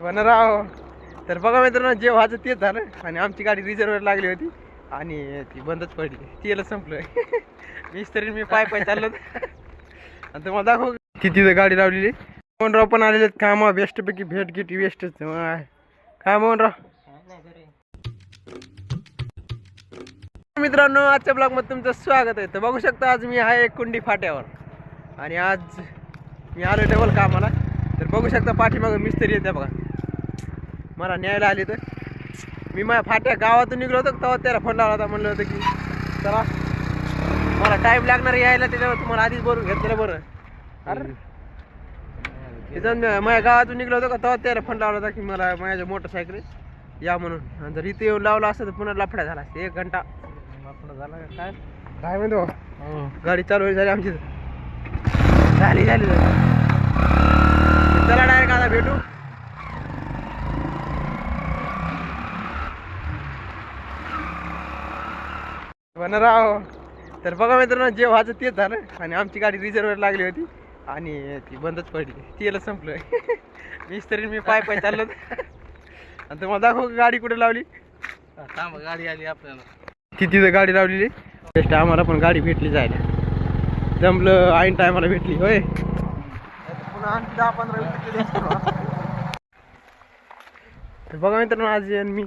राव तर बघा मित्रांनो जे व्हायचं तेच झालं. आणि आमची गाडी रिझर्वर लागली होती. आणि ती बंदच पडली. तेल संपलं. मिस्त्री मी पाय पाय चाललो. आणि तुम्हाला दाखव किती तिथं गाडी लावलेली. मोहनराव पण आलेले आहेत. कामा बेस्टपैकी भेट घेटी वेस्टच काय मोहनराव? मित्रांनो आजच्या ब्लॉगमध्ये तुमचं स्वागत आहे. तर बघू शकता आज मी आहे कुंडी फाट्यावर. आणि आज मी आलो डबल कामाला. तर बघू शकता पाठीमागं मिस्त्री येते बघा. मला न्यायला आले तर. मी माझ्या फाट्या गावातून निघलो होतो तेव्हा त्याला फोन लावला होता म्हणलं होतं की चला मला टाईम लागणार यायला त्याच्यावर तुम्हाला आधीच बरोबर घेतलेलं बरं. अरे तिथून माझ्या गावातून निघलो होतो का तेव्हा त्याला फोन लावला होता की मला माझ्या मोटरसायकल या म्हणून. आणि जर इथे येऊन लावला असतं तर पुन्हा लफडा झाला असता. एक घंटा. झाला का? काय? काय म्हणतो? गाडी चालू झाली आमची झाली झाली झाली. चला डायरेक्ट आता भेटू. राव. तर बघा मित्रांनो जे व्हायचं तेच झालं. आणि आमची गाडी रिझर्वर लागली होती. आणि ती बंदच पडली. तेल संपलं मिस्त्री मी पाय पाय चाललो. होतो. आणि तुम्हाला दाखव गाडी कुठे लावली? थांब गाडी आली आपल्याला. ती तिथं गाडी लावलेली? बेस्ट आम्हाला पण गाडी भेटली जायला. जमलं ऐन टायमाला भेटली होय. पुन्हा आणखी दहा पंधरा तर बघा मित्रांनो आज मी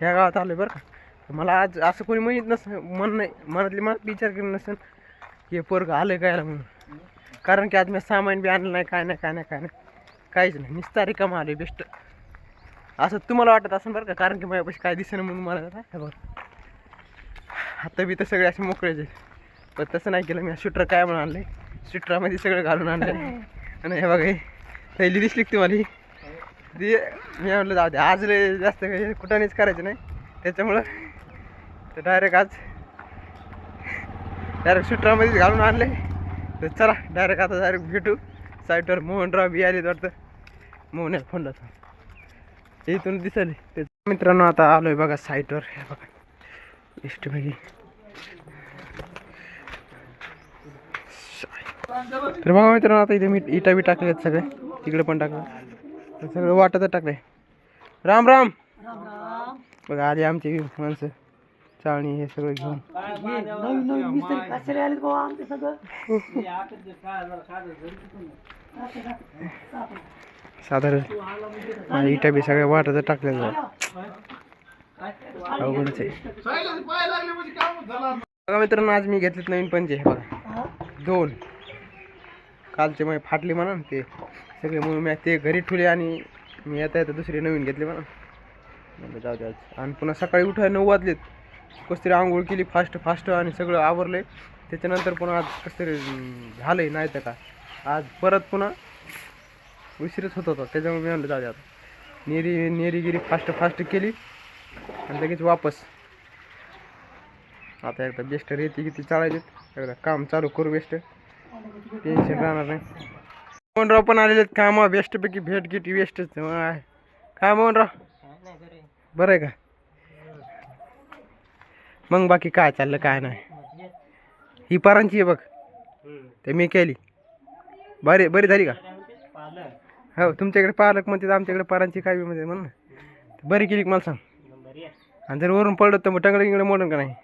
ह्या गावात आलोय बरं का. तर मला आज असं कोणी म्हणत नसं मन नाही मनातली मनात विचार केला नसेल की हे पोरगं आलं कायला म्हणून. कारण की आज मी सामान बी आणलं नाही काय नाही काय नाही काय नाही. काहीच नाही. निस्ता रिकामा आली बेस्ट असं तुम्हाला वाटत असेल बरं का? कारण की माझ्यापाशी काय दिसेना म्हणून मला बरं आता बी तर सगळे असे मोकळेच आहेत. पण तसं नाही केलं मी. स्वेटर काय म्हणून आणले स्वेटरामध्ये सगळं घालून आणलं आणि हे बघा थैली दिसली तुम्हाला ती मी म्हटलं जाऊ दे. आज लय जास्त काही कुठानेच करायचं नाही. त्याच्यामुळं तर डायरेक्ट आज डायरेक्ट सुट्रामध्येच घालून आणले. तर चला डायरेक्ट आता डायरेक्ट भेटू. साईटवर मोहनराव बी आले वाटतं. मोहन फोन लावतो इथून दिसले. ते मित्रांनो आता आलोय बघा साईटवर हे बघा. इष्टपैकी तर बघा मित्रांनो आता इथे मी इटा बी टाकल्यात सगळे. तिकडे पण टाकलं. तर सगळं वाटतच टाकलंय. राम राम. बघा आले आमची माणसं चाळणी हे सगळं घेऊन. नवीन नवीन मिस्त्री कशाला आले बाबा आमचे सगळं साधारण माझ्या इटा बी सगळ्या वाटतच टाकल्या अवघडच आहे. बघा मित्रांनो आज मी घेतलेत नवीन पंचे हे बघा. दोन. कालचे मग फाटले म्हणा ते. सगळे म्हणून मी ते घरी ठेवले आणि मी येता येता दुसरे नवीन घेतले म्हणा. म्हणलं जाऊ द्या. आणि पुन्हा सकाळी उठाय नऊ वाजलेत. कसं तरी आंघोळ केली फास्ट फास्ट आणि सगळं आवरले त्याच्यानंतर पुन्हा आज कसं तरी झालं झालंय नाही तर का. आज परत पुन्हा उशीरच होत होता. त्याच्यामुळे मी म्हणलं जाऊ दे आता. नेरी नेरीगिरी फास्ट फास्ट केली आणि लगेच वापस. आता एकदा बेस्ट रेती किती चालायचे एकदा काम चालू करू बेस्ट टेन्शन राहणार नाही. मोहनराव पण आलेले आहेत कामा बेस्टपैकी भेट घेटी वेस्टच काय मोहनराव? बरं आहे का? मग बाकी काय चाललं काय नाही. ही परांची आहे बघ. ते मी केली. बरी बरी झाली का? हो तुमच्याकडे पालक म्हणते आमच्याकडे परांची काय बी म्हणते म्हण बरी केली मला सांग? आणि जर वरून पडलं तर मग टंगडं गिंगडं मोडन का नाही?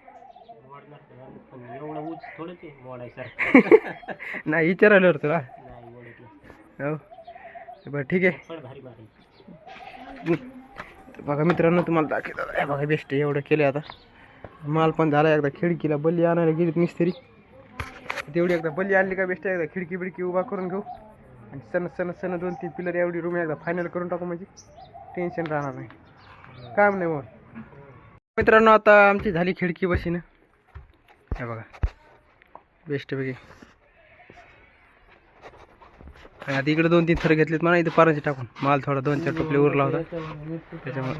नाही विचारायला होतं तुला हो. बरं ठीक आहे. तर बघा मित्रांनो तुम्हाला दाखवतात बघा बेस्ट एवढं केलं आता. माल पण झाला एकदा खिडकीला बल्ली आणायला गेलीत मिस्त्री. तेवढी एकदा बल्ली आणली का बेस्ट एकदा खिडकी बिडकी उभा करून घेऊ. आणि सण सण सण दोन तीन पिलर एवढी रूम एकदा फायनल करून टाकू म्हणजे. टेन्शन राहणार नाही. काम नाही मग. मित्रांनो आता आमची झाली खिडकी बसीनं हे बघा. बेस्टपैकी आणि आता इकडे दोन तीन थर घेतलेत मला इथं पारांचे टाकून. माल थोडा दोन चार टोपले उरला होता. त्याच्यामुळे.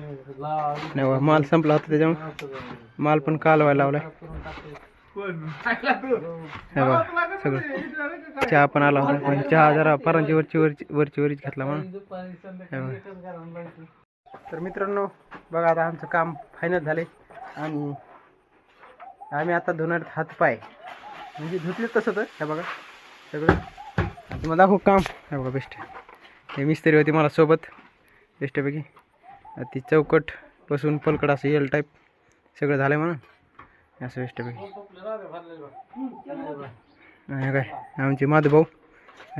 नाही माल संपला होता त्याच्यामुळे. माल पण कालवायला लावलाय. हे सगळं. चहा पण आला होता. पण चहा जरा परांची वरची वरची वरची वरीच घेतला म्हणून. तर मित्रांनो बघा आता आमचं काम फायनल झाले आणि आम्ही आता धुणार हातपाय. म्हणजे धुतले तसं तर हे बघा. सगळं. तुम्हाला दाखवू काम हे बघा बेस्ट हे मिस्त्री होती मला सोबत. बेस्टपैकी ती चौकट बसून पलकड असं एल टाईप सगळं झालं आहे म्हणून. असं बेस्टपैकी आणि काय? आमचे माधुभाऊ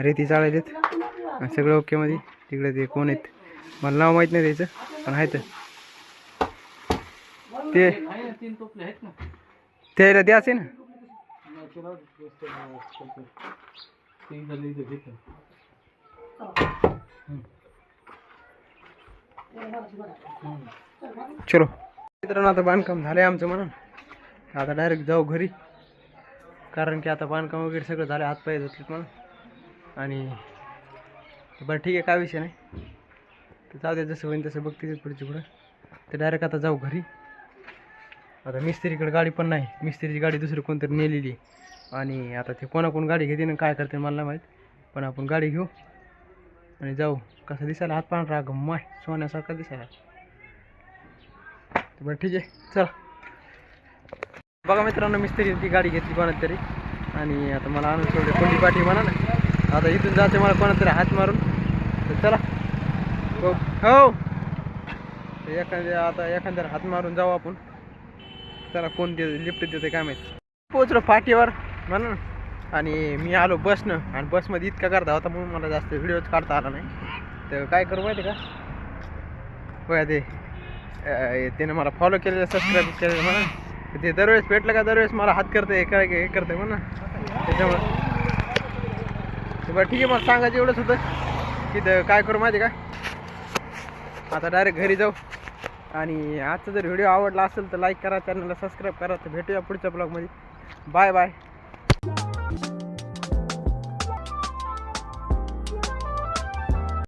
रेती चाळायलेत आणि सगळं ओकेमध्ये तिकडे ते कोण आहेत? मला नाव माहीत नाही त्याचं पण आहेत. ते तीन टोपले असे ना? ते झाले चलो. मित्रांनो आता बांधकाम झालं आहे आमचं म्हणून. आता डायरेक्ट जाऊ घरी. कारण की आता बांधकाम वगैरे सगळं झालं हातपाय धुतलेत म्हणून. आणि बरं ठीक आहे काय विषय नाही. तर जाऊ दे जसं होईल तसं बघते पुढची पुढं तर डायरेक्ट आता जाऊ घरी. आता मिस्त्रीकडे गाडी पण नाही. मिस्त्रीची गाडी दुसरी कोणतरी नेलेली आहे. आणि आता ते कोणाकोण गाडी घेते ना काय करते मला नाही माहीत. पण आपण गाडी घेऊ आणि जाऊ. कसं दिसायला हात पांढरा माय सोन्यासारखा दिसायला. बरं ठीक आहे चला. बघा मित्रांनो मिस्त्री ती गाडी घेतली कोणात तरी आणि आता मला आणून सोडले कोणती पाठी म्हणा ना. आता इथून जायचं मला कोणात तरी हात मारून. तर चला. हो हो. एखाद्या आता एखाद्याला हात मारून जाऊ आपण. चला कोण दे लिफ्ट देते काय माहिती. पोचलो फाटीवर म्हणून. आणि मी आलो बसनं. आणि बसमध्ये इतका करता होता म्हणून मला जास्त व्हिडिओच काढता आला नाही. तर काय करू माहिती का? होय ते त्याने त्यानं मला फॉलो केलेलं सबस्क्राईब केलेलं म्हणा ते दरवेळेस भेटलं का दरवेळेस मला हात करते काय हे करते म्हणा त्याच्यामुळं. बरं ठीक आहे मला सांगायचं एवढंच होतं. की तर काय करू माहिती का? आता डायरेक्ट घरी जाऊ. आणि आजचा जर व्हिडिओ आवडला असेल तर लाईक करा चॅनलला सबस्क्राईब करा. तर भेटूया पुढच्या ब्लॉगमध्ये बाय बाय